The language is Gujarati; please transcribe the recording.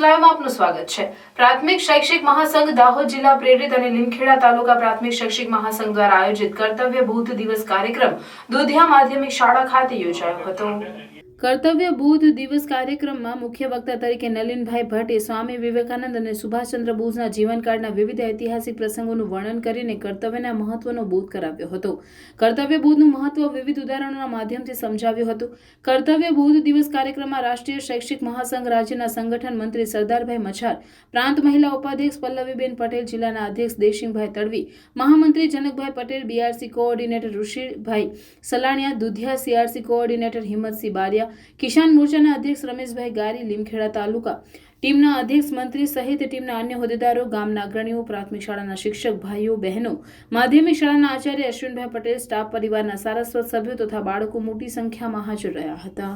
લાઈવમાં આપનું સ્વાગત છે. પ્રાથમિક શૈક્ષિક મહાસંઘ દાહોદ જિલ્લા પ્રેરિત અને લીમખેડા તાલુકા પ્રાથમિક શૈક્ષિક મહાસંઘ દ્વારા આયોજિત કર્તવ્ય બુધ દિવસ કાર્યક્રમ દુધિયા માધ્યમિક શાળા ખાતે યોજાયો હતો. કર્તવ્ય બુધ દિવસ કાર્યક્રમમાં મુખ્ય વક્તા તરીકે નલિનભાઈ ભટ્ટે સ્વામી વિવેકાનંદ અને સુભાષચંદ્ર બોઝના જીવનકાળના વિવિધ ઐતિહાસિક પ્રસંગોનું વર્ણન કરીને કર્તવ્યના મહત્વનો બોધ કરાવ્યો હતો. કર્તવ્ય બોધનું મહત્વ વિવિધ ઉદાહરણોના માધ્યમથી સમજાવ્યું હતું. કર્તવ્ય બોધ દિવસ કાર્યક્રમમાં રાષ્ટ્રીય શૈક્ષિક મહાસંઘ રાજ્યના સંગઠન મંત્રી સરદારભાઈ મછાર, પ્રાંત મહિલા ઉપાધ્યક્ષ પલ્લવીબેન પટેલ, જિલ્લાના અધ્યક્ષ દેશિંગભાઈ તડવી, મહામંત્રી Janakbhai Patel, BRC coordinator Rushibhai Salaniya, Dudhiya CRC coordinator Himmatsinh Bariya કિસાન મોરચાના અધ્યક્ષ રમેશભાઈ ગારી, લીમખેડા તાલુકા ટીમના અધ્યક્ષ મંત્રી સહિત ટીમના અન્ય હોદ્દેદારો, ગામના અગ્રણીઓ, પ્રાથમિક શાળાના શિક્ષક, ભાઈઓ, બહેનો, માધ્યમિક શાળાના આચાર્ય અશ્વિનભાઈ પટેલ, સ્ટાફ પરિવારના સારસ્વત સભ્યો તથા બાળકો મોટી સંખ્યામાં હાજર રહ્યા હતા.